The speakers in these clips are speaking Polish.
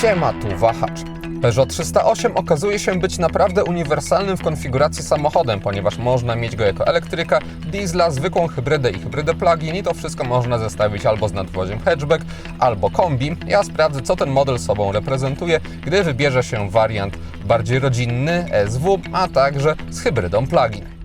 Siema, tu wahacz. Peugeot 308 okazuje się być naprawdę uniwersalnym w konfiguracji samochodem, ponieważ można mieć go jako elektryka, diesla, zwykłą hybrydę i hybrydę plug-in i to wszystko można zestawić albo z nadwoziem hatchback, albo kombi. Ja sprawdzę, co ten model sobą reprezentuje, gdy wybierze się wariant bardziej rodzinny, SW, a także z hybrydą plug-in.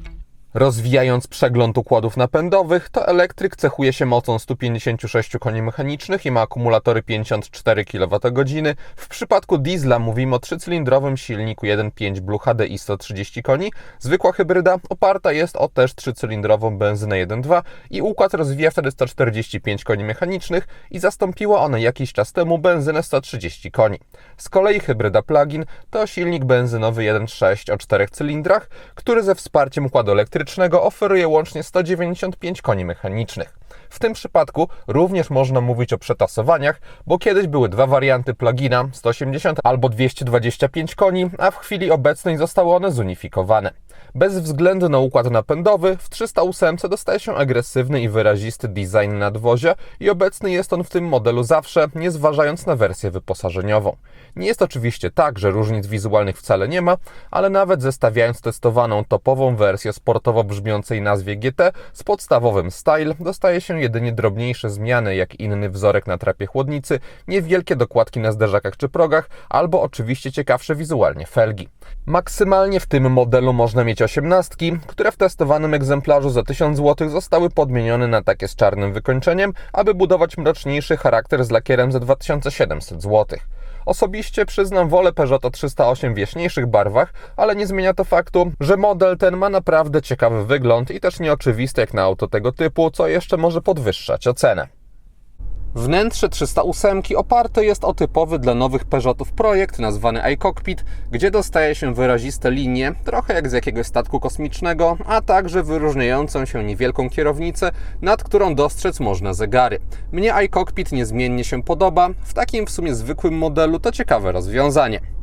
Rozwijając przegląd układów napędowych, to elektryk cechuje się mocą 156 koni mechanicznych i ma akumulatory 54 kWh. W przypadku diesla mówimy o trzycylindrowym silniku 1.5 Blue HDI 130 koni. Zwykła hybryda oparta jest o też trzycylindrową benzynę 1.2 i układ rozwija wtedy 145 koni mechanicznych i zastąpiła ona jakiś czas temu benzynę 130 koni. Z kolei hybryda plug-in to silnik benzynowy 1.6 o czterech cylindrach, który ze wsparciem układu elektrycznego oferuje łącznie 195 koni mechanicznych. W tym przypadku również można mówić o przetasowaniach, bo kiedyś były dwa warianty plugina 180 albo 225 koni, a w chwili obecnej zostały one zunifikowane. Bez względu na układ napędowy, w 308 dostaje się agresywny i wyrazisty design nadwozia i obecny jest on w tym modelu zawsze, nie zważając na wersję wyposażeniową. Nie jest oczywiście tak, że różnic wizualnych wcale nie ma, ale nawet zestawiając testowaną topową wersję sportowo brzmiącej nazwie GT z podstawowym Style, dostaje się jedynie drobniejsze zmiany, jak inny wzorek na trapie chłodnicy, niewielkie dokładki na zderzakach czy progach, albo oczywiście ciekawsze wizualnie felgi. Maksymalnie w tym modelu można mieć osiemnastki, które w testowanym egzemplarzu za 1000 zł zostały podmienione na takie z czarnym wykończeniem, aby budować mroczniejszy charakter z lakierem za 2700 zł. Osobiście przyznam wolę Peugeota 308 w jaśniejszych barwach, ale nie zmienia to faktu, że model ten ma naprawdę ciekawy wygląd i też nieoczywisty jak na auto tego typu, co jeszcze może podwyższać ocenę. Wnętrze 308 oparte jest o typowy dla nowych Peugeotów projekt nazwany iCockpit, gdzie dostaje się wyraziste linie, trochę jak z jakiegoś statku kosmicznego, a także wyróżniającą się niewielką kierownicę, nad którą dostrzec można zegary. Mnie iCockpit niezmiennie się podoba, w takim w sumie zwykłym modelu to ciekawe rozwiązanie.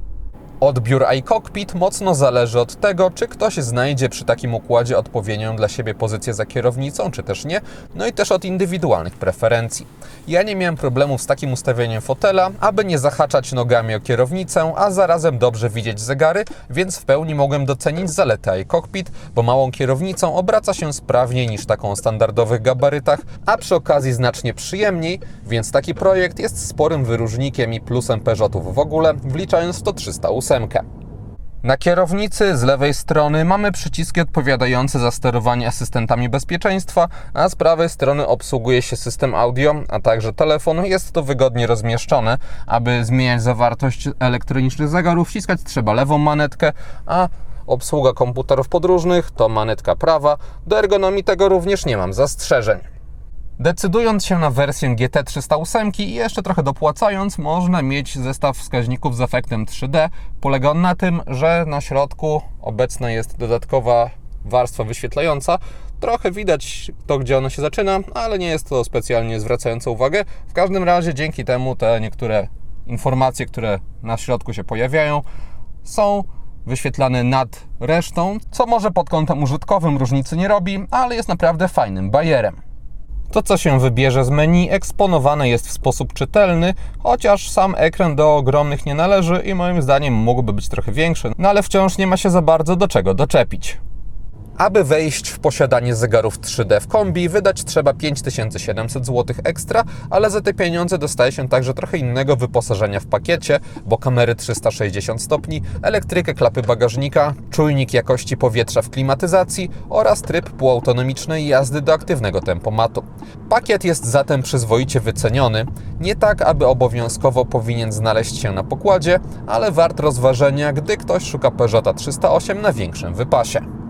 Odbiór iCockpit mocno zależy od tego, czy ktoś znajdzie przy takim układzie odpowiednią dla siebie pozycję za kierownicą, czy też nie, no i też od indywidualnych preferencji. Ja nie miałem problemów z takim ustawieniem fotela, aby nie zahaczać nogami o kierownicę, a zarazem dobrze widzieć zegary, więc w pełni mogłem docenić zalety iCockpit, bo małą kierownicą obraca się sprawniej niż taką o standardowych gabarytach, a przy okazji znacznie przyjemniej, więc taki projekt jest sporym wyróżnikiem i plusem Peugeotów w ogóle, wliczając to 308. Na kierownicy z lewej strony mamy przyciski odpowiadające za sterowanie asystentami bezpieczeństwa, a z prawej strony obsługuje się system audio, a także telefon. Jest to wygodnie rozmieszczone. Aby zmieniać zawartość elektronicznych zegarów, wciskać trzeba lewą manetkę, a obsługa komputerów podróżnych to manetka prawa. Do ergonomii tego również nie mam zastrzeżeń. Decydując się na wersję GT 308 i jeszcze trochę dopłacając, można mieć zestaw wskaźników z efektem 3D. Polega on na tym, że na środku obecna jest dodatkowa warstwa wyświetlająca. Trochę widać to, gdzie ona się zaczyna, ale nie jest to specjalnie zwracające uwagę. W każdym razie dzięki temu te niektóre informacje, które na środku się pojawiają, są wyświetlane nad resztą, co może pod kątem użytkowym różnicy nie robi, ale jest naprawdę fajnym bajerem. To, co się wybierze z menu, eksponowane jest w sposób czytelny, chociaż sam ekran do ogromnych nie należy i moim zdaniem mógłby być trochę większy, no ale wciąż nie ma się za bardzo do czego doczepić. Aby wejść w posiadanie zegarów 3D w kombi, wydać trzeba 5700 zł ekstra, ale za te pieniądze dostaje się także trochę innego wyposażenia w pakiecie, bo kamery 360 stopni, elektrykę klapy bagażnika, czujnik jakości powietrza w klimatyzacji oraz tryb półautonomicznej jazdy do aktywnego tempomatu. Pakiet jest zatem przyzwoicie wyceniony, nie tak aby obowiązkowo powinien znaleźć się na pokładzie, ale wart rozważenia, gdy ktoś szuka Peugeota 308 na większym wypasie.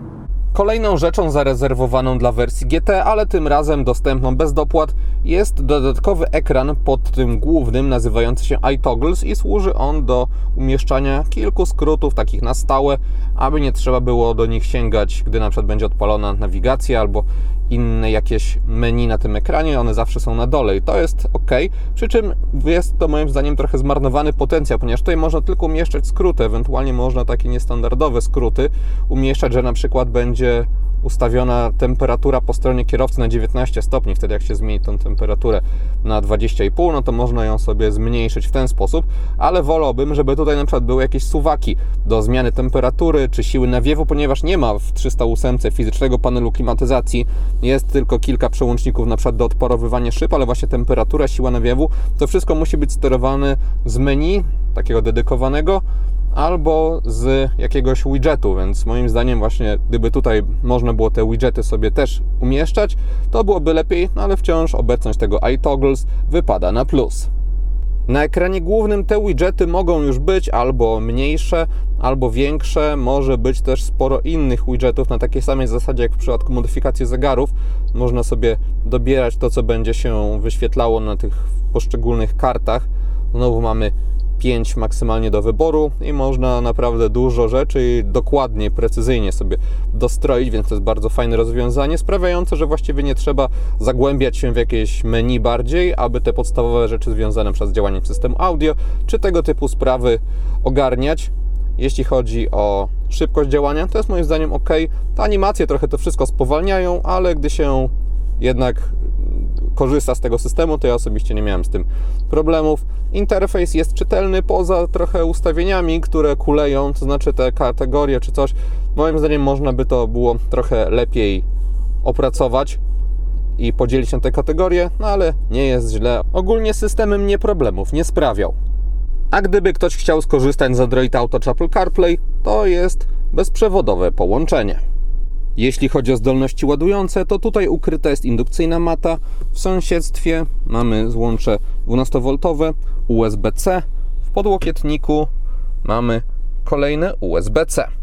Kolejną rzeczą zarezerwowaną dla wersji GT, ale tym razem dostępną bez dopłat, jest dodatkowy ekran pod tym głównym, nazywający się iToggles i służy on do umieszczania kilku skrótów takich na stałe, aby nie trzeba było do nich sięgać, gdy na przykład będzie odpalona nawigacja albo inne jakieś menu na tym ekranie, one zawsze są na dole i to jest ok. Przy czym jest to moim zdaniem trochę zmarnowany potencjał, ponieważ tutaj można tylko umieszczać skróty, ewentualnie można takie niestandardowe skróty umieszczać, że na przykład będzie ustawiona temperatura po stronie kierowcy na 19 stopni. Wtedy jak się zmieni tą temperaturę na 20,5, no to można ją sobie zmniejszyć w ten sposób, ale wolałbym, żeby tutaj na przykład były jakieś suwaki do zmiany temperatury czy siły nawiewu, ponieważ nie ma w 308 fizycznego panelu klimatyzacji. Jest tylko kilka przełączników na przykład do odparowywania szyb, ale właśnie temperatura, siła nawiewu, to wszystko musi być sterowane z menu takiego dedykowanego albo z jakiegoś widgetu, więc moim zdaniem właśnie gdyby tutaj można było te widgety sobie też umieszczać, to byłoby lepiej, no ale wciąż obecność tego iToggles wypada na plus. Na ekranie głównym te widgety mogą już być albo mniejsze, albo większe. Może być też sporo innych widgetów na takiej samej zasadzie jak w przypadku modyfikacji zegarów. Można sobie dobierać to, co będzie się wyświetlało na tych poszczególnych kartach. Znowu mamy 5 maksymalnie do wyboru i można naprawdę dużo rzeczy dokładnie, precyzyjnie sobie dostroić, więc to jest bardzo fajne rozwiązanie, sprawiające, że właściwie nie trzeba zagłębiać się w jakieś menu bardziej, aby te podstawowe rzeczy związane np. z działaniem systemu audio, czy tego typu sprawy ogarniać. Jeśli chodzi o szybkość działania, to jest moim zdaniem ok. Te animacje trochę to wszystko spowalniają, ale gdy się jednak korzysta z tego systemu, to ja osobiście nie miałem z tym problemów. Interfejs jest czytelny poza trochę ustawieniami, które kuleją, to znaczy te kategorie czy coś. Moim zdaniem można by to było trochę lepiej opracować i podzielić na te kategorie, no ale nie jest źle. Ogólnie systemem mnie problemów nie sprawiał. A gdyby ktoś chciał skorzystać z Android Auto czy Apple CarPlay, to jest bezprzewodowe połączenie. Jeśli chodzi o zdolności ładujące, to tutaj ukryta jest indukcyjna mata. W sąsiedztwie mamy złącze 12V USB-C. W podłokietniku mamy kolejne USB-C.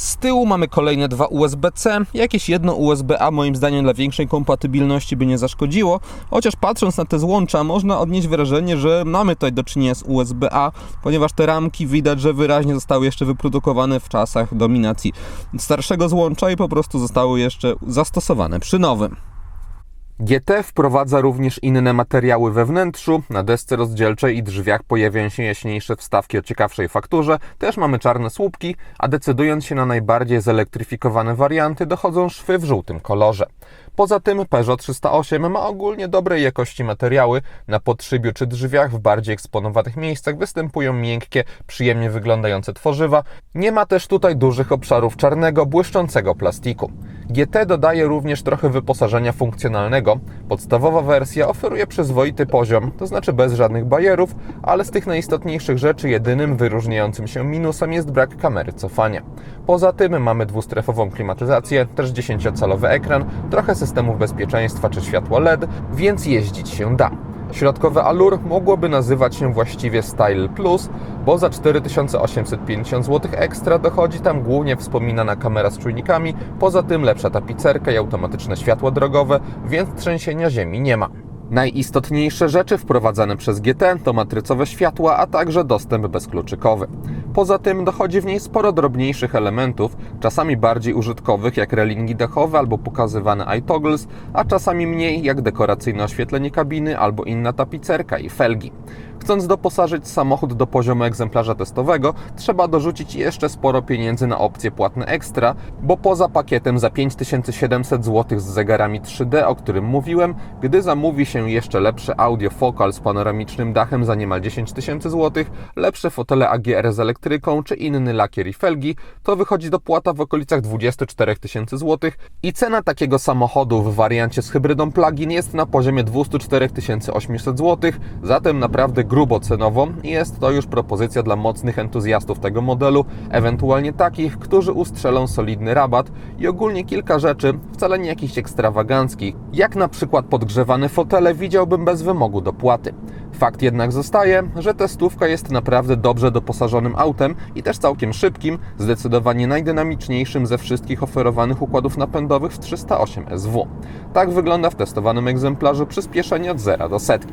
Z tyłu mamy kolejne dwa USB-C, jakieś jedno USB-A moim zdaniem dla większej kompatybilności by nie zaszkodziło, chociaż patrząc na te złącza można odnieść wrażenie, że mamy tutaj do czynienia z USB-A, ponieważ te ramki widać, że wyraźnie zostały jeszcze wyprodukowane w czasach dominacji starszego złącza i po prostu zostały jeszcze zastosowane przy nowym. GT wprowadza również inne materiały we wnętrzu. Na desce rozdzielczej i drzwiach pojawiają się jaśniejsze wstawki o ciekawszej fakturze. Też mamy czarne słupki, a decydując się na najbardziej zelektryfikowane warianty, dochodzą szwy w żółtym kolorze. Poza tym Peugeot 308 ma ogólnie dobrej jakości materiały. Na podszybiu czy drzwiach w bardziej eksponowanych miejscach występują miękkie, przyjemnie wyglądające tworzywa. Nie ma też tutaj dużych obszarów czarnego, błyszczącego plastiku. GT dodaje również trochę wyposażenia funkcjonalnego. Podstawowa wersja oferuje przyzwoity poziom, to znaczy bez żadnych bajerów, ale z tych najistotniejszych rzeczy jedynym wyróżniającym się minusem jest brak kamery cofania. Poza tym mamy dwustrefową klimatyzację, też 10-calowy ekran, trochę systemów bezpieczeństwa czy światło LED, więc jeździć się da. Środkowe Allure mogłoby nazywać się właściwie Style Plus, bo za 4850 zł ekstra dochodzi tam głównie wspominana kamera z czujnikami, poza tym lepsza tapicerka i automatyczne światło drogowe, więc trzęsienia ziemi nie ma. Najistotniejsze rzeczy wprowadzane przez GT to matrycowe światła, a także dostęp bezkluczykowy. Poza tym dochodzi w niej sporo drobniejszych elementów, czasami bardziej użytkowych jak relingi dechowe albo pokazywane iToggles, a czasami mniej jak dekoracyjne oświetlenie kabiny albo inna tapicerka i felgi. Chcąc doposażyć samochód do poziomu egzemplarza testowego, trzeba dorzucić jeszcze sporo pieniędzy na opcje płatne ekstra, bo poza pakietem za 5700 zł z zegarami 3D, o którym mówiłem, gdy zamówi się jeszcze lepsze. Audio focal z panoramicznym dachem za niemal 10 tysięcy zł, lepsze fotele AGR z elektryką czy inny lakier i felgi, to wychodzi dopłata w okolicach 24 tysięcy zł i cena takiego samochodu w wariancie z hybrydą plug-in jest na poziomie 204 800 zł, zatem naprawdę grubo cenowo. Jest to już propozycja dla mocnych entuzjastów tego modelu, ewentualnie takich, którzy ustrzelą solidny rabat. I ogólnie kilka rzeczy, wcale nie jakichś ekstrawaganckich, jak na przykład podgrzewane fotele widziałbym bez wymogu dopłaty. Fakt jednak zostaje, że testówka jest naprawdę dobrze doposażonym autem i też całkiem szybkim, zdecydowanie najdynamiczniejszym ze wszystkich oferowanych układów napędowych w 308 SW. Tak wygląda w testowanym egzemplarzu przyspieszenie od 0 do setki.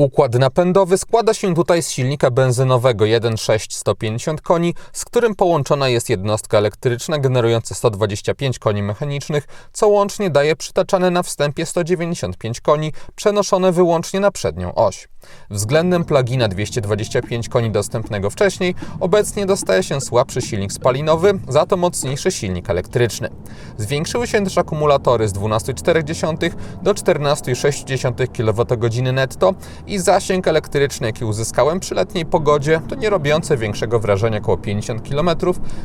Układ napędowy składa się tutaj z silnika benzynowego 1.6 150 koni, z którym połączona jest jednostka elektryczna generująca 125 koni mechanicznych, co łącznie daje przytaczane na wstępie 195 koni, przenoszone wyłącznie na przednią oś. Względem plugina 225 koni dostępnego wcześniej, obecnie dostaje się słabszy silnik spalinowy, za to mocniejszy silnik elektryczny. Zwiększyły się też akumulatory z 12,4 do 14,6 kWh netto i zasięg elektryczny, jaki uzyskałem przy letniej pogodzie, to nie robiące większego wrażenia około 50 km,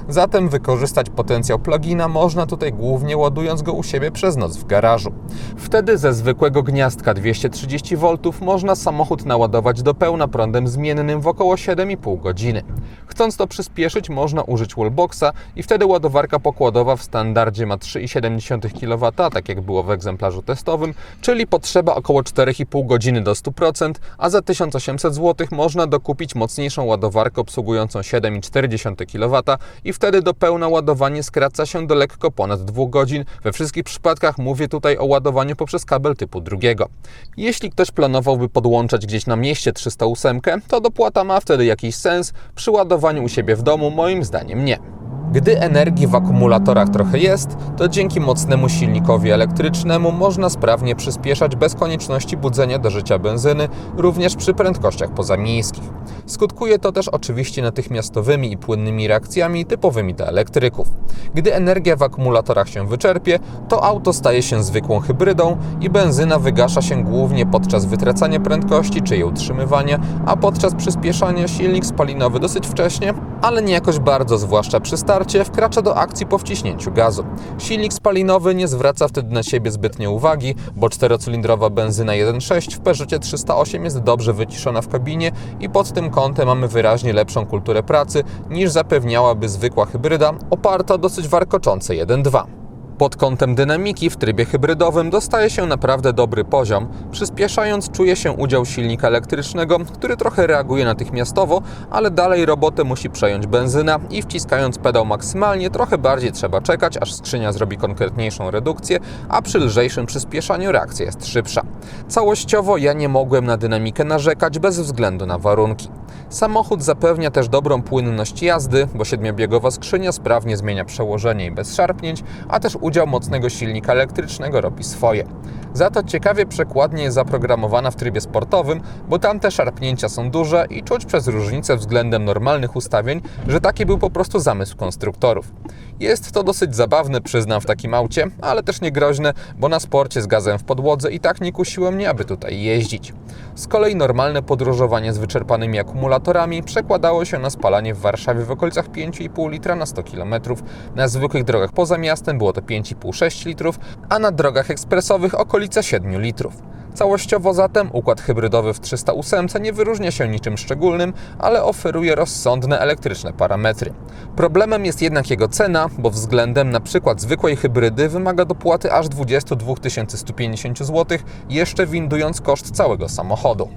zatem wykorzystać potencjał plugina można tutaj głównie ładując go u siebie przez noc w garażu. Wtedy ze zwykłego gniazdka 230 V można samochód naładować do pełna prądem zmiennym w około 7,5 godziny. Chcąc to przyspieszyć, można użyć wallboxa i wtedy ładowarka pokładowa w standardzie ma 3,7 kW, tak jak było w egzemplarzu testowym, czyli potrzeba około 4,5 godziny do 100%, a za 1800 zł można dokupić mocniejszą ładowarkę obsługującą 7,4 kW i wtedy do pełna ładowanie skraca się do lekko ponad 2 godzin. We wszystkich przypadkach mówię tutaj o ładowaniu poprzez kabel typu drugiego. Jeśli ktoś planowałby podłączać gdzieś na mieście 308, to dopłata ma wtedy jakiś sens, przy ładowaniu u siebie w domu moim zdaniem nie. Gdy energii w akumulatorach trochę jest, to dzięki mocnemu silnikowi elektrycznemu można sprawnie przyspieszać bez konieczności budzenia do życia benzyny, również przy prędkościach pozamiejskich. Skutkuje to też oczywiście natychmiastowymi i płynnymi reakcjami typowymi dla elektryków. Gdy energia w akumulatorach się wyczerpie, to auto staje się zwykłą hybrydą i benzyna wygasza się głównie podczas wytracania prędkości czy jej utrzymywania, a podczas przyspieszania silnik spalinowy dosyć wcześnie, ale nie jakoś bardzo, zwłaszcza przy starcie, wkracza do akcji po wciśnięciu gazu. Silnik spalinowy nie zwraca wtedy na siebie zbytnio uwagi, bo czterocylindrowa benzyna 1.6 w Peugeotie 308 jest dobrze wyciszona w kabinie i pod tym kątem mamy wyraźnie lepszą kulturę pracy niż zapewniałaby zwykła hybryda oparta o dosyć warkoczące 1.2. Pod kątem dynamiki w trybie hybrydowym dostaje się naprawdę dobry poziom. Przyspieszając czuje się udział silnika elektrycznego, który trochę reaguje natychmiastowo, ale dalej robotę musi przejąć benzyna i wciskając pedał maksymalnie trochę bardziej trzeba czekać, aż skrzynia zrobi konkretniejszą redukcję, a przy lżejszym przyspieszaniu reakcja jest szybsza. Całościowo ja nie mogłem na dynamikę narzekać bez względu na warunki. Samochód zapewnia też dobrą płynność jazdy, bo siedmiobiegowa skrzynia sprawnie zmienia przełożenie i bez szarpnięć, a też udział mocnego silnika elektrycznego robi swoje. Za to ciekawie przekładnie jest zaprogramowana w trybie sportowym, bo tam te szarpnięcia są duże i czuć przez różnicę względem normalnych ustawień, że taki był po prostu zamysł konstruktorów. Jest to dosyć zabawne, przyznam, w takim aucie, ale też nie groźne, bo na sporcie z gazem w podłodze i tak nie kusiło mnie, aby tutaj jeździć. Z kolei normalne podróżowanie z wyczerpanymi akumulatorami przekładało się na spalanie w Warszawie w okolicach 5,5 litra na 100 km. Na zwykłych drogach poza miastem było to 5,5-6 litrów, a na drogach ekspresowych okolice 7 litrów. Całościowo zatem układ hybrydowy w 308 nie wyróżnia się niczym szczególnym, ale oferuje rozsądne elektryczne parametry. Problemem jest jednak jego cena, bo względem na przykład zwykłej hybrydy wymaga dopłaty aż 22 150 zł, jeszcze windując koszt całego samochodu.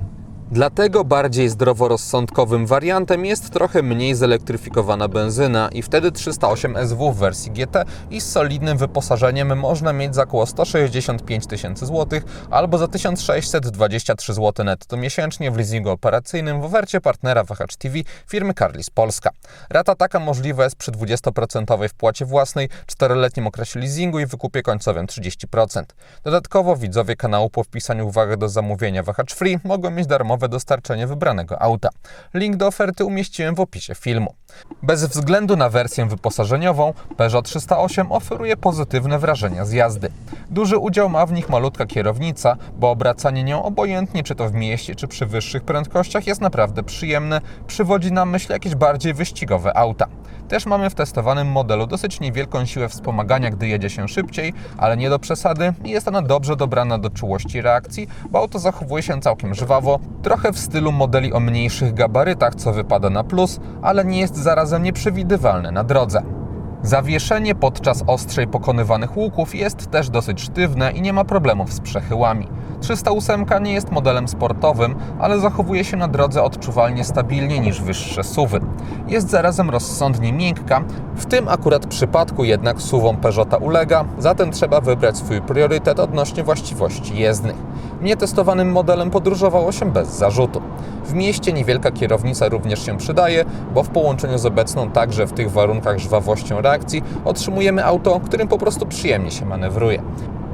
Dlatego bardziej zdroworozsądkowym wariantem jest trochę mniej zelektryfikowana benzyna i wtedy 308 SW w wersji GT i z solidnym wyposażeniem można mieć za około 165 tysięcy złotych albo za 1623 zł netto miesięcznie w leasingu operacyjnym w ofercie partnera WH TV firmy Carlis Polska. Rata taka możliwa jest przy 20% wpłacie własnej, 4-letnim okresie leasingu i wykupie końcowym 30%. Dodatkowo widzowie kanału po wpisaniu uwagi do zamówienia WH Free mogą mieć darmowe dostarczenie wybranego auta. Link do oferty umieściłem w opisie filmu. Bez względu na wersję wyposażeniową, Peugeot 308 oferuje pozytywne wrażenia z jazdy. Duży udział ma w nich malutka kierownica, bo obracanie nią obojętnie czy to w mieście, czy przy wyższych prędkościach jest naprawdę przyjemne, przywodzi na myśl jakieś bardziej wyścigowe auta. Też mamy w testowanym modelu dosyć niewielką siłę wspomagania, gdy jedzie się szybciej, ale nie do przesady i jest ona dobrze dobrana do czułości reakcji, bo auto zachowuje się całkiem żwawo, trochę w stylu modeli o mniejszych gabarytach, co wypada na plus, ale nie jest zarazem nieprzewidywalne na drodze. Zawieszenie podczas ostrzej pokonywanych łuków jest też dosyć sztywne i nie ma problemów z przechyłami. 308 nie jest modelem sportowym, ale zachowuje się na drodze odczuwalnie stabilniej niż wyższe suwy. Jest zarazem rozsądnie miękka, w tym akurat przypadku jednak suwom Peugeota ulega, zatem trzeba wybrać swój priorytet odnośnie właściwości jezdnych. Mnie testowanym modelem podróżowało się bez zarzutu. W mieście niewielka kierownica również się przydaje, bo w połączeniu z obecną także w tych warunkach żwawością reakcji otrzymujemy auto, którym po prostu przyjemnie się manewruje.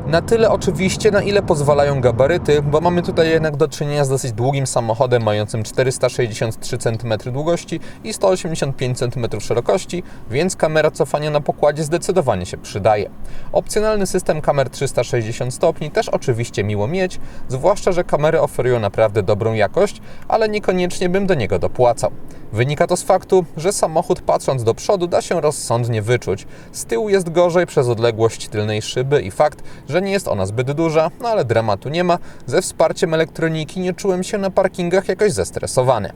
Na tyle oczywiście, na ile pozwalają gabaryty, bo mamy tutaj jednak do czynienia z dosyć długim samochodem mającym 463 cm długości i 185 cm szerokości, więc kamera cofania na pokładzie zdecydowanie się przydaje. Opcjonalny system kamer 360 stopni też oczywiście miło mieć, zwłaszcza, że kamery oferują naprawdę dobrą jakość, ale niekoniecznie bym do niego dopłacał. Wynika to z faktu, że samochód patrząc do przodu da się rozsądnie wyczuć. Z tyłu jest gorzej przez odległość tylnej szyby i fakt, że nie jest ona zbyt duża, no ale dramatu nie ma. Ze wsparciem elektroniki nie czułem się na parkingach jakoś zestresowany.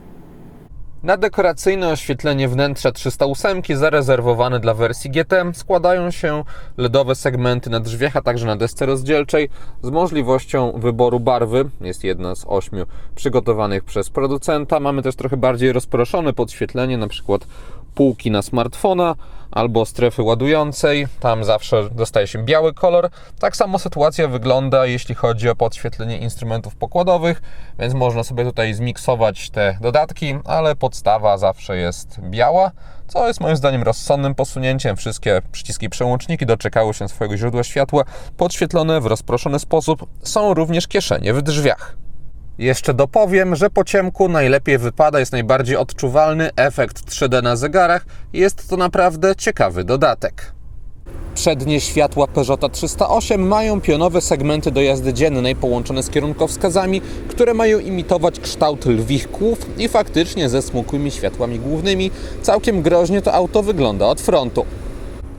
Na dekoracyjne oświetlenie wnętrza 308 zarezerwowane dla wersji GT składają się LEDowe segmenty na drzwiach, a także na desce rozdzielczej z możliwością wyboru barwy. Jest jedna z ośmiu przygotowanych przez producenta. Mamy też trochę bardziej rozproszone podświetlenie, na przykład półki na smartfona albo strefy ładującej. Tam zawsze dostaje się biały kolor. Tak samo sytuacja wygląda, jeśli chodzi o podświetlenie instrumentów pokładowych, więc można sobie tutaj zmiksować te dodatki, ale podstawa zawsze jest biała, co jest moim zdaniem rozsądnym posunięciem. Wszystkie przyciski przełączniki doczekały się swojego źródła światła, podświetlone w rozproszony sposób. Są również kieszenie w drzwiach. Jeszcze dopowiem, że po ciemku najlepiej wypada, jest najbardziej odczuwalny efekt 3D na zegarach. Jest to naprawdę ciekawy dodatek. Przednie światła Peugeota 308 mają pionowe segmenty do jazdy dziennej połączone z kierunkowskazami, które mają imitować kształt lwich kłów i faktycznie ze smukłymi światłami głównymi całkiem groźnie to auto wygląda od frontu.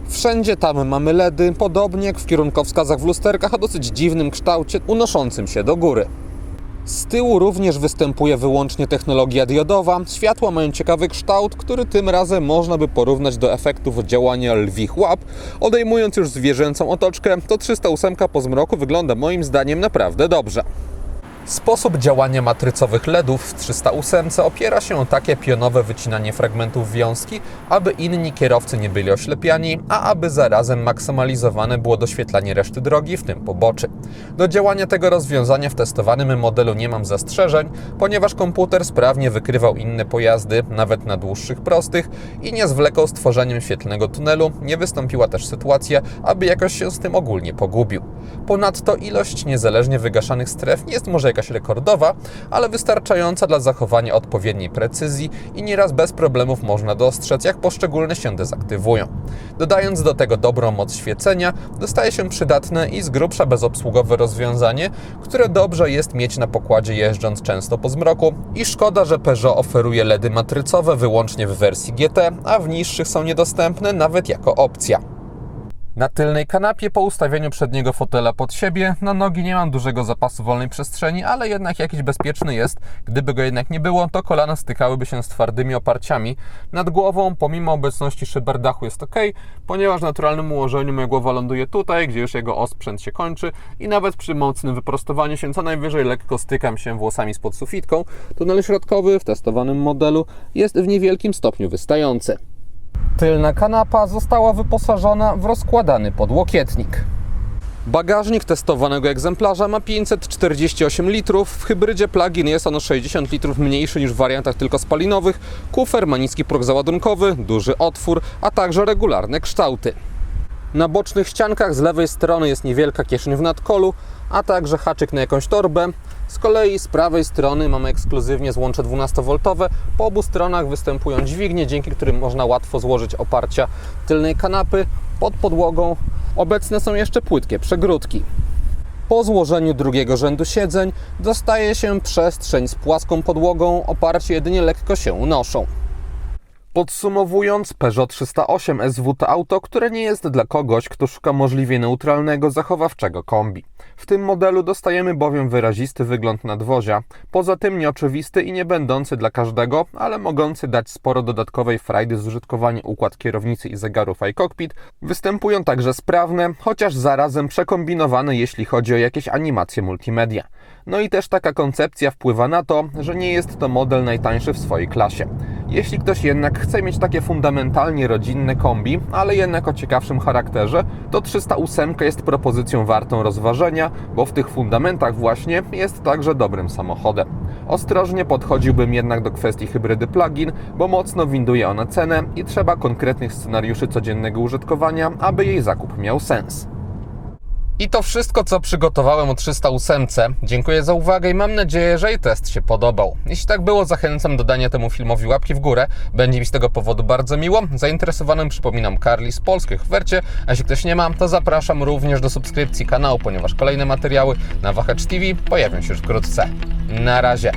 Wszędzie tam mamy LEDy, podobnie jak w kierunkowskazach w lusterkach o dosyć dziwnym kształcie unoszącym się do góry. Z tyłu również występuje wyłącznie technologia diodowa. Światła mają ciekawy kształt, który tym razem można by porównać do efektów działania lwich łap. Odejmując już zwierzęcą otoczkę, to 308 po zmroku wygląda moim zdaniem naprawdę dobrze. Sposób działania matrycowych LEDów w 308 opiera się o takie pionowe wycinanie fragmentów wiązki, aby inni kierowcy nie byli oślepiani, a aby zarazem maksymalizowane było doświetlanie reszty drogi, w tym poboczy. Do działania tego rozwiązania w testowanym modelu nie mam zastrzeżeń, ponieważ komputer sprawnie wykrywał inne pojazdy, nawet na dłuższych prostych i nie zwlekał z tworzeniem świetlnego tunelu, nie wystąpiła też sytuacja, aby jakoś się z tym ogólnie pogubił. Ponadto ilość niezależnie wygaszanych stref jest może jakaś rekordowa, ale wystarczająca dla zachowania odpowiedniej precyzji i nieraz bez problemów można dostrzec, jak poszczególne się dezaktywują. Dodając do tego dobrą moc świecenia, dostaje się przydatne i z grubsza bezobsługowe rozwiązanie, które dobrze jest mieć na pokładzie jeżdżąc często po zmroku i szkoda, że Peugeot oferuje LEDy matrycowe wyłącznie w wersji GT, a w niższych są niedostępne nawet jako opcja. Na tylnej kanapie po ustawieniu przedniego fotela pod siebie na nogi nie mam dużego zapasu wolnej przestrzeni, ale jednak jakiś bezpieczny jest. Gdyby go jednak nie było, to kolana stykałyby się z twardymi oparciami. Nad głową, pomimo obecności szyber dachu jest ok, ponieważ w naturalnym ułożeniu moja głowa ląduje tutaj, gdzie już jego osprzęt się kończy i nawet przy mocnym wyprostowaniu się co najwyżej lekko stykam się włosami spod sufitką. Tunel środkowy w testowanym modelu jest w niewielkim stopniu wystający. Tylna kanapa została wyposażona w rozkładany podłokietnik. Bagażnik testowanego egzemplarza ma 548 litrów, w hybrydzie plug-in jest on o 60 litrów mniejszy niż w wariantach tylko spalinowych. Kufer ma niski próg załadunkowy, duży otwór, a także regularne kształty. Na bocznych ściankach z lewej strony jest niewielka kieszeń w nadkolu, a także haczyk na jakąś torbę. Z kolei z prawej strony mamy ekskluzywnie złącze 12V. Po obu stronach występują dźwignie, dzięki którym można łatwo złożyć oparcia tylnej kanapy. Pod podłogą obecne są jeszcze płytkie przegródki. Po złożeniu drugiego rzędu siedzeń dostaje się przestrzeń z płaską podłogą, oparcie jedynie lekko się unoszą. Podsumowując, Peugeot 308 SW to auto, które nie jest dla kogoś, kto szuka możliwie neutralnego, zachowawczego kombi. W tym modelu dostajemy bowiem wyrazisty wygląd nadwozia, poza tym nieoczywisty i nie będący dla każdego, ale mogący dać sporo dodatkowej frajdy z użytkowania układ kierownicy i zegarów iCockpit. Występują także sprawne, chociaż zarazem przekombinowane jeśli chodzi o jakieś animacje multimedia. No i też taka koncepcja wpływa na to, że nie jest to model najtańszy w swojej klasie. Jeśli ktoś jednak chce mieć takie fundamentalnie rodzinne kombi, ale jednak o ciekawszym charakterze, to 308 jest propozycją wartą rozważenia, bo w tych fundamentach właśnie jest także dobrym samochodem. Ostrożnie podchodziłbym jednak do kwestii hybrydy plug-in, bo mocno winduje ona cenę i trzeba konkretnych scenariuszy codziennego użytkowania, aby jej zakup miał sens. I to wszystko, co przygotowałem o 308. Dziękuję za uwagę i mam nadzieję, że jej test się podobał. Jeśli tak było, zachęcam do dania temu filmowi łapki w górę. Będzie mi z tego powodu bardzo miło. Zainteresowanym przypominam Carly z polskich wercie, a jeśli ktoś nie ma, to zapraszam również do subskrypcji kanału, ponieważ kolejne materiały na Wahacz TV pojawią się już wkrótce. Na razie.